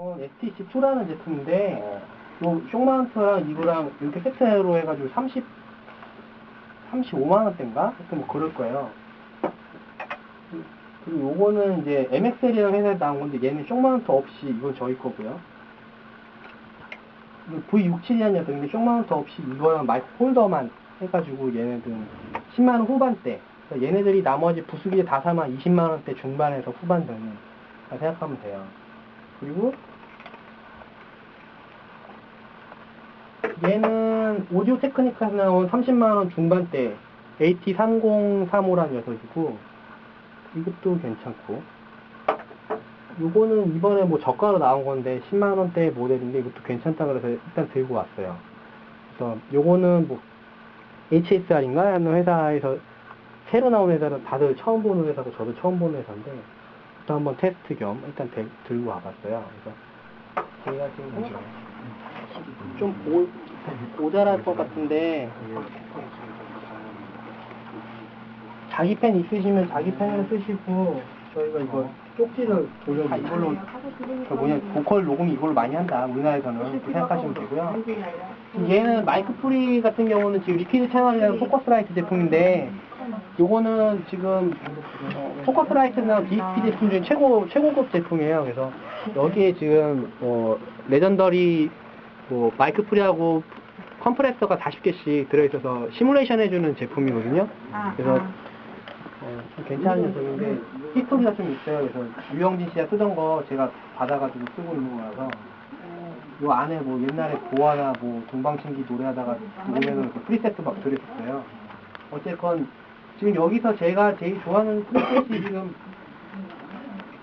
어, STC2라는 제품인데 요 쇼마운트랑 이거랑 이렇게 세트로 해가지고 30 35만 원대인가? 하여튼 뭐 그럴 거예요. 그리고 요거는 이제 MXL이라는 회사에서 나온 건데 얘는 쇼마운트 없이 이건 저희 거고요. 이거 V67이라는 녀석인데 쇼마운트 없이 이거랑 마이크 홀더만 해가지고 얘네들은 10만 원 후반대. 그래서 얘네들이 나머지 부수기에 다 사면 20만 원대 중반에서 후반 되는 생각하면 돼요. 그리고 얘는 오디오 테크니카에서 나온 30만원 중반대 AT3035라는 녀석이고 이것도 괜찮고. 요거는 이번에 뭐 저가로 나온 건데 10만원대 모델인데 이것도 괜찮다 그래서 일단 들고 왔어요. 그래서 요거는 뭐 HSR인가? 하는 회사에서 새로 나온 회사는 다들 처음 보는 회사고 저도 처음 보는 회사인데 또 한번 테스트 겸 일단 데- 들고 와봤어요. 그래서 지금 생각- 좀 모, 모자랄 것 같은데. 자기 펜 있으시면 자기 펜을 쓰시고 저희가 이거 쪽지를 돌려 이걸로 그 뭐냐 보컬 녹음이 이걸로 많이 한다. 우리나라에서는 그렇게 생각하시면 되고요. 얘는 마이크 프리 같은 경우는 지금 리퀴드 채널이라는 포커스라이트 제품인데 요거는 지금 어, 포커스라이트나 DSP 제품 중에 최고 최고급 제품이에요. 그래서 여기에 지금 어, 레전더리 뭐 마이크 프리하고 컴프레서가 40개씩 들어있어서 시뮬레이션 해주는 제품이거든요. 아, 그래서 아. 어, 좀 괜찮은 녀석인데 히스토리가 좀 있어요. 그래서 유영진 씨가 쓰던 거 제가 받아가지고 쓰고 있는 거라서 요 안에 뭐 옛날에 보아나 뭐 동방신기 노래하다가 그 프리셋도 막 들어있어요. 어쨌건 지금 여기서 제가 제일 좋아하는 프리셋이 지금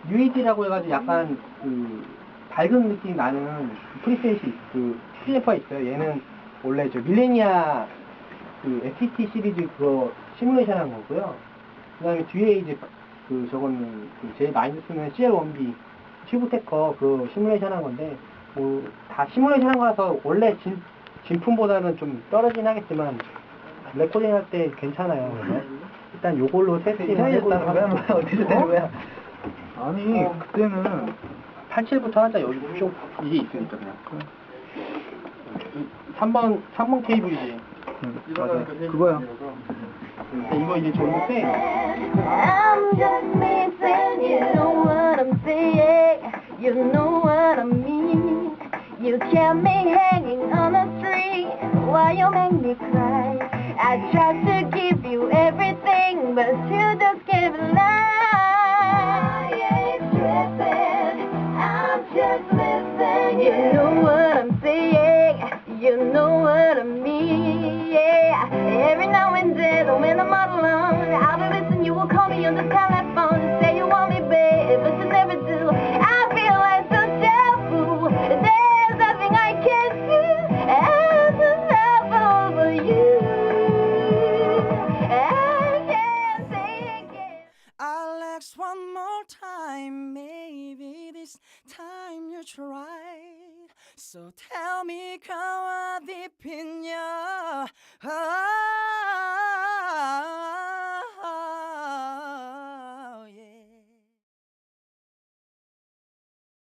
UED라고 해가지고 약간 그 밝은 느낌 나는 프리셋이 그 필리퍼가 있어요. 얘는 원래 저 밀레니아 그 FPT 시리즈 그거 시뮬레이션 한 거고요. 그 다음에 뒤에 이제 그 저거는 그 제일 많이 쓰는 CL1B 튜브테커 그 시뮬레이션 한 건데 뭐 다 시뮬레이션 한 거라서 원래 진, 진품보다는 좀 떨어지긴 하겠지만 레코딩 할 때 괜찮아요. 그래서 일단 요걸로 테스팅을 해보는 거야. 어디서 되는 거야? 아니 그때는 87부터 하자 여기 쭉 이게 있으니까 그냥 3번 3번 케이블이지 응, 맞아 그거야 근데 이거 이제 좋은데 I'm just missing you. know what I'm saying? You know what I mean. You kept me hanging on a string while you make me cry. I tried to but you just a lie. I ain't tripping. I'm just missing you. You know what I'm saying? You know what I mean. So tell me, how deep in your heart?